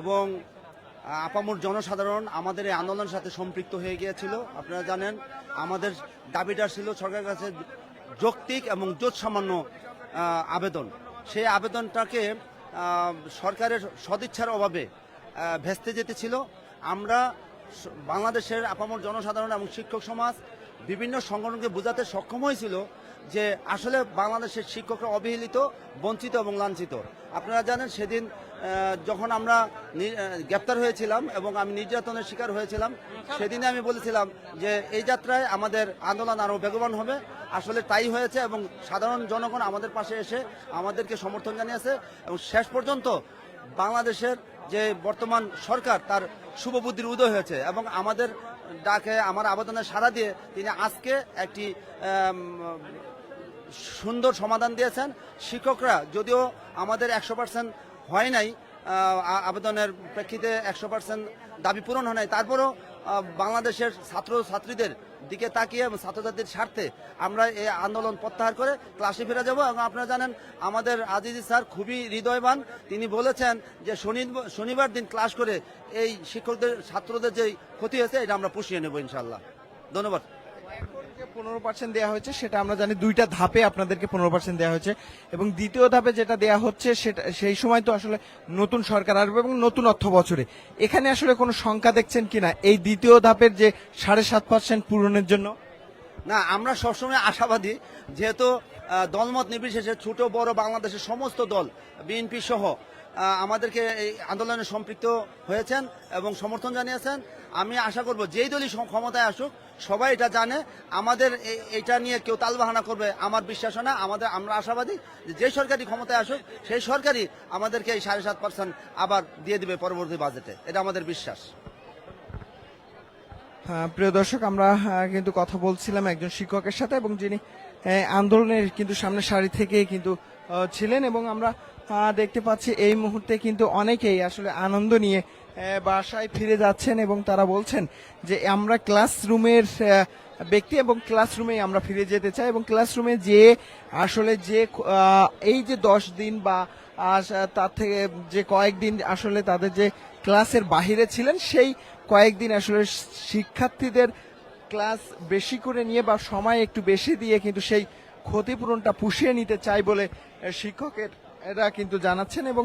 এবং আপামর জনসাধারণ আমাদের এই আন্দোলনের সাথে সম্পৃক্ত হয়ে গিয়েছিল। আপনারা জানেন, আমাদের দাবিটা ছিল সরকারের কাছে যৌক্তিক এবং জোট সামান্য আবেদন। সেই আবেদনটাকে সরকারের সদিচ্ছার অভাবে ভেস্তে যেতেছিল আমরা বাংলাদেশের আপামর জনসাধারণ এবং শিক্ষক সমাজ বিভিন্ন সংগঠনকে বোঝাতে সক্ষম হয়েছিল যে আসলে বাংলাদেশের শিক্ষকরা অবহেলিত, বঞ্চিত এবং লাঞ্ছিত। আপনারা জানেন, সেদিন যখন আমরা গ্রেপ্তার হয়েছিলাম এবং আমি নির্যাতনের শিকার হয়েছিলাম, সেদিনে আমি বলেছিলাম যে এই যাত্রায় আমাদের আন্দোলন আরও বেগবান হবে। আসলে তাই হয়েছে এবং সাধারণ জনগণ আমাদের পাশে এসে আমাদেরকে সমর্থন জানিয়েছে এবং শেষ পর্যন্ত বাংলাদেশের যে বর্তমান সরকার, তার শুভবুদ্ধির উদয় হয়েছে এবং আমাদের ডাকে আমার আবেদনে সাড়া দিয়ে তিনি আজকে একটি সুন্দর সমাধান দিয়েছেন। শিক্ষকরা, যদিও আমাদের একশো পার্সেন্ট হয় নাই আবেদনের প্রেক্ষিতে একশো পার্সেন্ট দাবি পূরণ হয় নাই। তারপরও বাংলাদেশের ছাত্র ছাত্রীদের দিকে তাকিয়ে এবং ছাত্রছাত্রীর স্বার্থে আমরা এই আন্দোলন প্রত্যাহার করে ক্লাসে ফিরে যাব এবং আপনারা জানেন, আমাদের আজিজি স্যার খুবই হৃদয়বান। তিনি বলেছেন যে শনি, শনিবার দিন ক্লাস করে এই শিক্ষকদের, ছাত্রদের যে ক্ষতি হয়েছে, এটা আমরা পুষিয়ে নেব ইনশাল্লাহ ধন্যবাদ। পনেরো পার্সেন্ট দেওয়া হয়েছে, সেটা আমরা জানি দুইটা ধাপে আপনাদেরকে পনেরো পার্সেন্ট দেওয়া হয়েছে। এবং দ্বিতীয় ধাপে যেটা দেওয়া হচ্ছে, সেটা সেই সময় তো আসলে নতুন সরকার আসবে এবং নতুন অর্থ বছরে। এখানে আসলে কোনো সংখ্যা দেখছেন কিনা? এই দ্বিতীয় ধাপের যে সাড়ে সাত পার্সেন্ট পূরণের জন্য? না, আমরা সবসময় আশাবাদী, যেহেতু দলমত নির্বিশেষে ছোট, বড় বাংলাদেশের সমস্ত দল বিএনপি সহ আমাদেরকে এই আন্দোলনে সম্পৃক্ত হয়েছেন এবং সমর্থন জানিয়েছেন। আমি আশা করব যেই দলই ক্ষমতায় আসুক সবাই এটা জানে। আমাদের এটা নিয়ে কেউ তালবাহানা করবে আমার বিশ্বাস না। আমাদের আমরা আশাবাদী যে সরকারি ক্ষমতায় আসুক সেই সরকারই আমাদেরকে এই সাড়ে সাত পার্সেন্ট আবার দিয়ে দিবে পরবর্তী বাজেটে এটা আমাদের বিশ্বাস। হ্যাঁ, প্রিয় দর্শক আমরা কিন্তু কথা বলছিলাম একজন শিক্ষকের সাথে এবং যিনি আন্দোলনের কিন্তু সামনে সারি থেকে কিন্তু ছিলেন এবং আমরা দেখতে পাচ্ছি এই মুহূর্তে কিন্তু অনেকেই আসলে আনন্দ নিয়ে বাসায় ফিরে যাচ্ছেন এবং তারা বলছেন যে আমরা ক্লাসরুমের ব্যক্তি এবং ক্লাসরুমে আমরা ফিরে যেতে চাই এবং ক্লাসরুমে যে আসলে যে এই যে দশ দিন বা তার থেকে যে কয়েকদিন আসলে তাদের যে ক্লাসের বাহিরে ছিলেন, সেই কয়েকদিন আসলে শিক্ষার্থীদের ক্লাস বেশি করে নিয়ে বা সময় একটু বেশি দিয়ে কিন্তু সেই ক্ষতিপূরণটা পুষিয়ে নিতে চাই বলে শিক্ষকের এরা কিন্তু জানাচ্ছেন এবং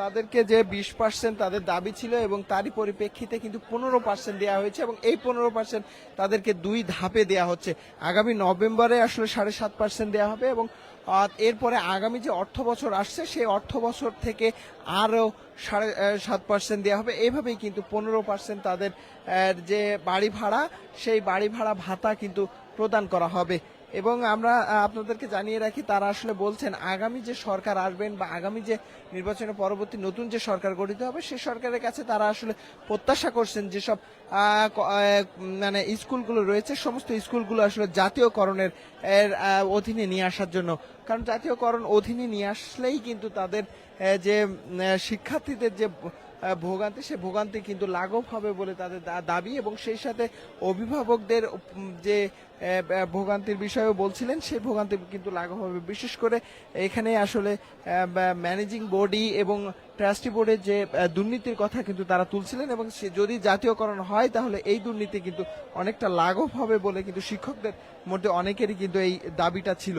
তাদেরকে যে বিশ পার্সেন্ট তাদের দাবি ছিল এবং তারই পরিপ্রেক্ষিতে কিন্তু পনেরো পার্সেন্ট দেওয়া হয়েছে এবং এই পনেরো পার্সেন্ট তাদেরকে দুই ধাপে দেওয়া হচ্ছে। আগামী নভেম্বরে আসলে সাড়ে সাত পার্সেন্ট দেওয়া হবে এবং এরপরে আগামী যে অর্থ বছর আসছে সেই অর্থ বছর থেকে আরও সাড়ে সাত পার্সেন্ট দেওয়া হবে। এইভাবেই কিন্তু পনেরো পার্সেন্ট তাদের যে বাড়ি ভাড়া, সেই বাড়ি ভাড়া ভাতা কিন্তু প্রদান করা হবে। এবং আমরা আপনাদেরকে জানিয়ে রাখি, তারা আসলে বলছেন, আগামী যে সরকার আসবেন বা আগামী যে নির্বাচনের পরবর্তী নতুন যে সরকার গঠিত হবে সেই সরকারের কাছে তারা আসলে প্রত্যাশা করছেন যেসব মানে স্কুলগুলো রয়েছে, সমস্ত স্কুলগুলো আসলে জাতীয়করণের, এর অধীনে নিয়ে আসার জন্য। কারণ জাতীয়করণ অধীনে নিয়ে আসলেই কিন্তু তাদের যে শিক্ষার্থীদের যে ভোগান্তি, সে ভোগান্তি কিন্তু লাঘব হবে বলে তাদের দাবি এবং সেই সাথে অভিভাবকদের যে ভোগান্তির বিষয়েও বলছিলেন সেই ভোগান্তি কিন্তু লাঘব হবে। বিশেষ করে এখানে আসলে ম্যানেজিং বডি এবং ট্রাস্টি বোর্ডের যে দুর্নীতির কথা কিন্তু তারা তুলছিলেন এবং সে যদি জাতীয়করণ হয় তাহলে এই দুর্নীতি কিন্তু অনেকটা লাঘব হবে বলে কিন্তু শিক্ষকদের মধ্যে অনেকেরই কিন্তু এই দাবিটা ছিল।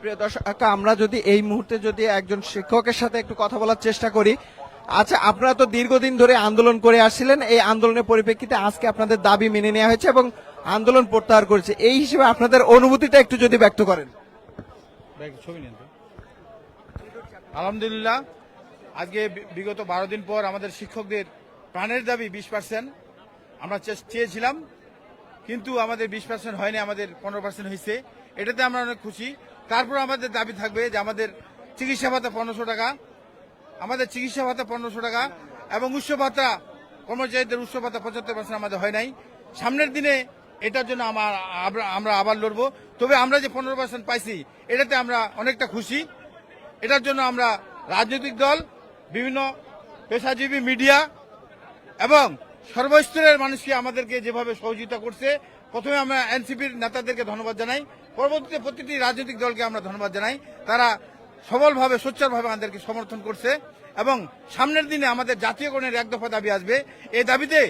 প্রিয় দর্শক আমরা যদি এই মুহূর্তে যদি একজন শিক্ষকের সাথে একটু কথা বলার চেষ্টা করি আচ্ছা আপনারা তো দীর্ঘদিন ধরে আন্দোলন করে আসছিলেন, এই আন্দোলনের পরিপ্রেক্ষিতে আজকে আপনাদের দাবি মেনে নেওয়া হয়েছে এবং আন্দোলন প্রত্যাহার করেছে। এই হিসেবে আপনাদের অনুভূতিটা একটু যদি ব্যক্ত করেন। আলহামদুলিল্লাহ, আজকে বিগত বারো দিন পর আমাদের শিক্ষকদের প্রাণের দাবি বিশ পার্সেন্ট। আমরা চেয়েছিলাম, কিন্তু আমাদের বিশ পার্সেন্ট হয়নি, আমাদের পনেরো পার্সেন্ট হয়েছে। এটাতে আমরা অনেক খুশি। তারপর আমাদের দাবি থাকবে যে আমাদের চিকিৎসা ভাতা পনেরোশো টাকা, আমাদের চিকিৎসা ভাতা পনেরোশো টাকা এবং উৎস ভাতা, কর্মচারীদের উৎস ভাতা পঁচাত্তর পার্সেন্ট আমাদের হয় নাই। সামনের দিনে এটার জন্য আমরা- আমরা আবার লড়বো। তবে আমরা যে পনেরো পার্সেন্ট পাইছি, এটাতে আমরা অনেকটা খুশি। এটার জন্য আমরা রাজনৈতিক দল, বিভিন্ন পেশাজীবী মিডিয়া এবং সর্বস্তরের মানুষকে আমাদেরকে যেভাবে সহযোগিতা করছে, প্রথমে আমরা এনসিপির নেতাদেরকে ধন্যবাদ জানাই। পরবর্তীতে প্রতিটি রাজনৈতিক দলকে আমরা ধন্যবাদ জানাই। তারা সবলভাবে, সোচ্চারভাবে আমাদেরকে সমর্থন করছে এবং সামনের দিনে আমাদের জাতীয়করণের এক দফা দাবি আসবে। এই দাবিতে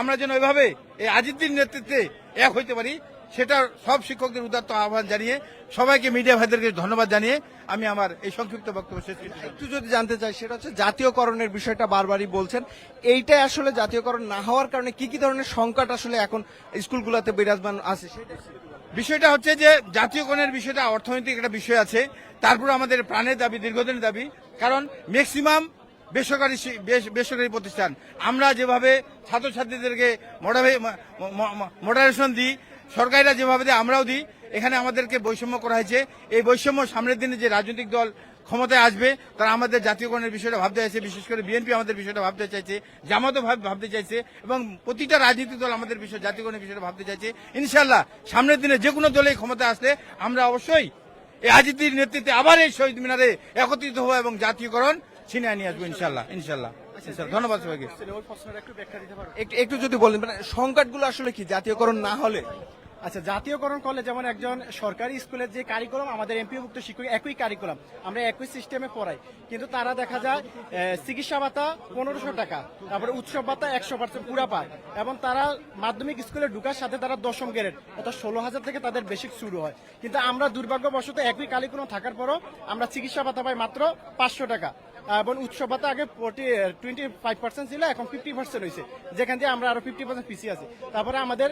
আমরা যেন এভাবে এই আজিদ্দিন নেতৃত্বে এক হইতে পারি, সেটা সব শিক্ষকদের উদাত্ত আহ্বান জানিয়ে, সবাইকে মিডিয়া ভাইদেরকে ধন্যবাদ জানিয়ে আমি আমার এই সংক্ষিপ্ত বক্তব্য শেষ একটু যদি জানতে চাই, সেটা হচ্ছে জাতীয়করণের বিষয়টা বারবারই বলছেন। এইটাই আসলে জাতীয়করণ না হওয়ার কারণে কি কি ধরনের সংকট আসলে এখন স্কুলগুলোতে বিরাজমান আছে, সেটা বিষয়টা হচ্ছে যে জাতীয়করণের বিষয়টা অর্থনৈতিক একটা বিষয় আছে। তারপর আমাদের প্রাণের দাবি, দীর্ঘদিনের দাবি। কারণ ম্যাক্সিমাম বেসরকারি বেসরকারি প্রতিষ্ঠান। আমরা যেভাবে ছাত্রছাত্রীদেরকে মডারেশন দিই, সরকারিরা যেভাবে আমরাও দিই। এখানে আমাদেরকে বৈষম্য করা হয়েছে। এই বৈষম্য সামনের দিনে যে রাজনৈতিক দল ক্ষমতায় আসবে তারা আমাদের জাতীয়করণের বিষয়টা ভাবতে চাইছে বিশেষ করে বিএনপি আমাদের বিষয়টা ভাবতে চাইছে জামাতও ভাব- ভাবতে চাইছে এবং প্রতিটা রাজনৈতিক দল আমাদের বিষয় জাতীয়করণের বিষয়টা ভাবতে চাইছে। ইনশাল্লাহ সামনের দিনে যে কোনো দলেই ক্ষমতা আসলে আমরা অবশ্যই এই আজিতির নেতৃত্বে আবার এই শহীদ মিনারে একত্রিত হব এবং জাতীয়করণ ছিনিয়ে নিয়ে আসব ইনশাল্লাহ ইনশাল্লাহ। ধন্যবাদ সবাইকে। একটু একটু যদি বলেন মানে সংকটগুলো আসলে কি জাতীয়করণ না হলে? আচ্ছা জাতীয়করণ করলে যেমন একজন সরকারি স্কুলের যে কারিকুলাম আমাদের এমপিভুক্ত শিক্ষক একই কারিকুলাম আমরা একই সিস্টেমে পড়াই। কিন্তু তারা দেখা যায় চিকিৎসা ভাতা পনেরোশো টাকা, তারপরে উৎসব ভাতা একশো পার্সেন্ট পুরা পায় এবং তারা মাধ্যমিক স্কুলে ঢুকার সাথে তারা দশম গ্রেড অর্থাৎ ষোলো হাজার থেকে তাদের বেসিক শুরু হয়। কিন্তু আমরা দুর্ভাগ্যবশত একই কারিকুলাম থাকার পরও আমরা চিকিৎসা ভাতা পাই মাত্র পাঁচশো টাকা। এবং উৎসব ভাতা আগে টোয়েন্টি ফাইভ পার্সেন্ট ছিল, এখন ফিফটি পার্সেন্ট হয়েছে। যেখান থেকে আমরা আরও ফিফটি পার্সেন্ট পিছিয়ে আছি। তারপরে আমাদের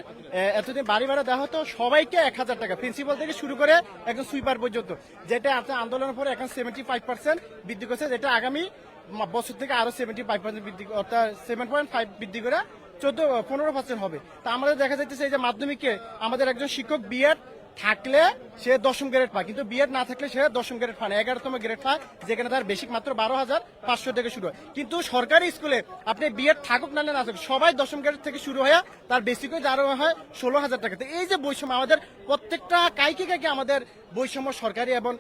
এতদিন বাড়ি ভাড়া দেওয়া হতো, সবাইকে এক হাজার টাকা। প্রিন্সিপাল থেকে শুরু করে একজন সুইপার পর্যন্ত। যেটা আপনার আন্দোলনের পরে এখন সেভেন্টি ফাইভ পার্সেন্ট বৃদ্ধি করছে, যেটা আগামী বছর থেকে আরও সেভেন্টি ফাইভ পার্সেন্ট বৃদ্ধি অর্থাৎ সেভেন পয়েন্ট ফাইভ বৃদ্ধি করে চোদ্দ, পনেরো পার্সেন্ট হবে। তা আমাদের দেখা যাচ্ছে এই যে মাধ্যমিকে আমাদের একজন শিক্ষক বিএড থাকলে সে দশম গ্রেড পায়, কিন্তু বিএড না থাকলে সে দশম গ্রেড পায় না। এগারোতম গ্রেড পায়, যেখানে তার বেসিক মাত্র বারো হাজার পাঁচশো থেকে শুরু হয়। কিন্তু সরকারি স্কুলে আপনি বিএড থাকুক না থাকুক সবাই দশম গ্রেড থেকে শুরু হয়ে তার বেসিকও দাঁড়ো হয় ষোলো হাজার টাকা। তো এই যে বৈষম্য, আমাদের প্রত্যেকটা কাইকে কাইকে আমাদের বৈষম্য সরকারি এবং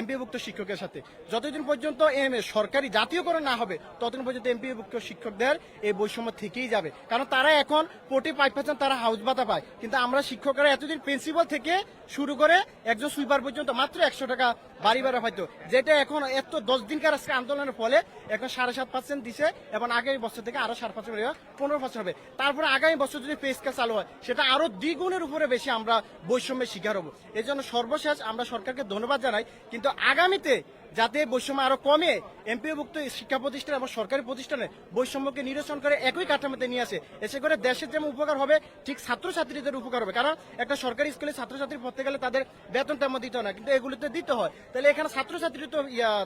এমপিভুক্ত শিক্ষকের সাথে। যতদিন পর্যন্ত এম, সরকারি জাতীয়করণ না হবে, ততদিন পর্যন্ত এমপিভুক্ত শিক্ষকদের এই বৈষম্য থেকেই যাবে। কারণ তারা এখন কোটি ফাইভ পার্সেন্ট তারা হাউস ভাতা পায়। কিন্তু আমরা শিক্ষকরা এতদিন প্রিন্সিপাল থেকে শুরু করে একজন সুইপার পর্যন্ত মাত্র একশো টাকা বাড়ি ভাড়া পাইতো। যেটা এখন এত দশ দিনকার আজকে আন্দোলনের ফলে এখন সাড়ে সাত পার্সেন্ট দিছে এবং আগামী বছর থেকে আরও সাত পার্সেন্ট পনেরো পার্সেন্ট হবে। তারপরে আগামী বছর যদি পে স্কেল চালু হয়, সেটা আরও দ্বিগুণের উপরে বেশি আমরা বৈষম্যের শিকার হব। এই জন্য সর্বশেষ আমরা সরকারকে ধন্যবাদ জানাই কিন্তু আগামীতে যাতে বৈষম্য আরও কমে এমপিভুক্ত শিক্ষা প্রতিষ্ঠান এবং সরকারি প্রতিষ্ঠানে বৈষম্যকে নিরসন করে একই কাঠামোতে নিয়ে আসে এসে করে দেশের যেমন উপকার হবে, ঠিক ছাত্রছাত্রীদের উপকার হবে। কারণ একটা সরকারি স্কুলে ছাত্রছাত্রী পড়তে গেলে তাদের বেতন তেমন দিতে হয় না, কিন্তু এগুলোতে দিতে হয়। তাহলে এখানে ছাত্রছাত্রী তো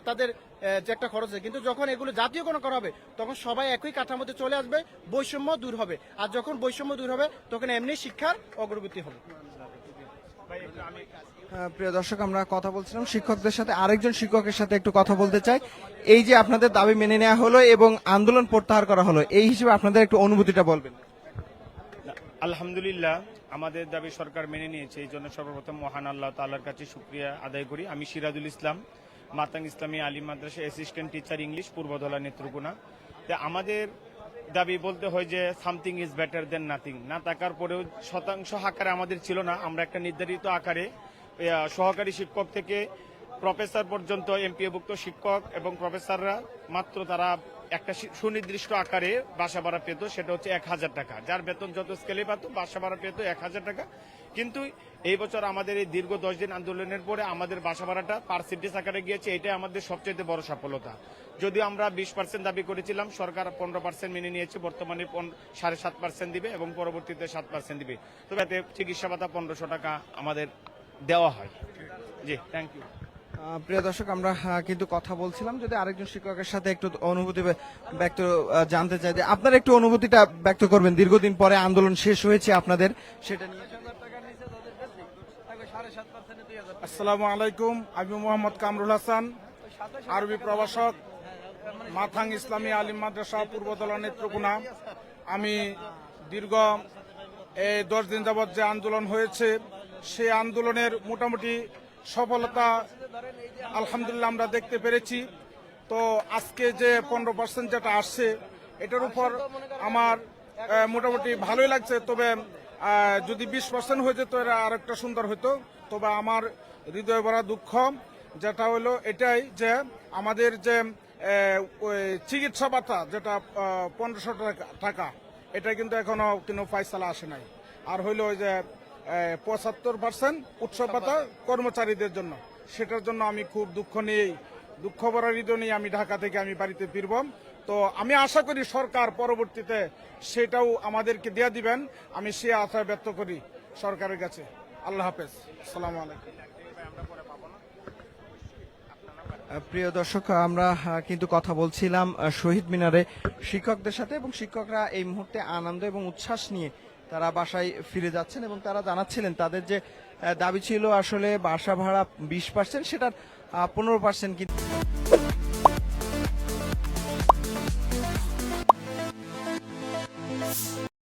তাদের যে একটা খরচ হয়। কিন্তু যখন এগুলো জাতীয়করণ করা হবে, তখন সবাই একই কাঠামোতে চলে আসবে, বৈষম্য দূর হবে। আর যখন বৈষম্য দূর হবে, তখন এমনি শিক্ষার অগ্রগতি হবে। প্রিয় দর্শক, আমরা কথা বলছিলাম শিক্ষকদের সাথে। আরেকজন শিক্ষকের সাথে একটু কথা বলতে চাই। এই যে আপনাদের দাবি মেনে নেওয়া হলো এবং আন্দোলন প্রত্যাহার করা হলো, এই হিসেবে আপনাদের একটু অনুভূতিটা বলবেন। আলহামদুলিল্লাহ, আমাদের দাবি সরকার মেনে নিয়েছে। এই জন্য সর্বপ্রথম মহান আল্লাহ তাআলার কাছে শুক্রিয়া আদায় করি। আমি Sirajul Islam Matang Islami Ali Madrasa assistant teacher English Purbadhala Netrokona. আমাদের দাবি বলতে হয় যে something is better than nothing. না থাকার পরেও শতাংশ আকারে আমাদের ছিল না। আমরা একটা নির্ধারিত আকারে সহকারী শিক্ষক থেকে প্রফেসর পর্যন্ত এমপিএভুক্ত শিক্ষক এবং প্রফেসররা মাত্র তারা একটা সুনির্দিষ্ট আকারে বাসা ভাড়া পেত, সেটা হচ্ছে এক হাজার টাকা। যার বেতন যত স্কেলে পেত, বাসা ভাড়া পেত এক হাজার টাকা। কিন্তু এই বছর আমাদের এই দীর্ঘ দশ দিন আন্দোলনের পরে আমাদের বাসা ভাড়াটা পার্সেন্টেজ আকারে গিয়েছে। এটাই আমাদের সবচেয়ে বড় সফলতা যদিও আমরা বিশ পার্সেন্ট দাবি করেছিলাম, সরকার পনেরো পার্সেন্ট মেনে নিয়েছে, বর্তমানে সাড়ে সাত পার্সেন্ট দিবে এবং পরবর্তীতে সাত পার্সেন্ট দিবে। তবে চিকিৎসা ভাতা পনেরোশো টাকা আমাদের দেওয়া হয়। জি থ্যাংক ইউ প্রিয় দর্শক, আমরা কিন্তু কথা বলছিলাম যদি আরেকজন শিক্ষকের সাথে একটু অনুভূতি ব্যক্ত জানতে চাই যে আপনার একটু অনুভূতিটা ব্যক্ত করবেন। দীর্ঘদিন পরে আন্দোলন শেষ হয়েছে আপনাদের, সেটা নিয়ে। আসসালামু আলাইকুম, আমি মোহাম্মদ কামরুল হাসান, আরবি প্রভাষক, মাথাং ইসলামী আলিম মাদ্রাসা পূর্বদলা নেত্রকোনা। আমি দীর্ঘ এই দশ দিন যাবৎ যে আন্দোলন হয়েছে, সে আন্দোলনের মোটামুটি সফলতা আলহামদুলিল্লাহ আমরা দেখতে পেরেছি। তো আজকে যে পনেরো পার্সেন্ট যেটা আসছে, এটার উপর আমার মোটামুটি ভালোই লাগছে। তবে যদি বিশ পার্সেন্ট হয়ে যেত, এরা আর একটা সুন্দর হতো তবে আমার হৃদয় ভরা দুঃখ যেটা হলো এটাই যে আমাদের যে চিকিৎসা ভাতা যেটা পনেরোশো টাকা এটা কিন্তু এখনও কোনো ফয়সালা আসে নাই। আর হইল ওই যে পঁচাত্তর পার্সেন্ট উৎসব ভাতা কর্মচারীদের জন্য। সেটার জন্য আমি খুব দুঃখ নিয়েই, দুঃখ হৃদয় নিয়ে আমি ঢাকা থেকে আমি বাড়িতে ফিরব। তো আমি আশা করি সরকার পরবর্তীতে সেটাও আমাদেরকে দেয়া দিবেন। আমি সে আশা ব্যক্ত করি সরকারের কাছে। আল্লাহ হাফেজ। সালাম আলাইকুম। প্রিয় দর্শক, আমরা কিন্তু কথা বলছিলাম শহীদ মিনারে শিক্ষকদের সাথে এবং শিক্ষকরা এই মুহূর্তে আনন্দ এবং উচ্ছ্বাস নিয়ে তারা বাসায় ফিরে যাচ্ছেন এবং তারা জানাচ্ছিলেন তাদের যে দাবি ছিল আসলে বাসা ভাড়া বিশ পার্সেন্ট সেটার পনেরো পার্সেন্ট কিন্তু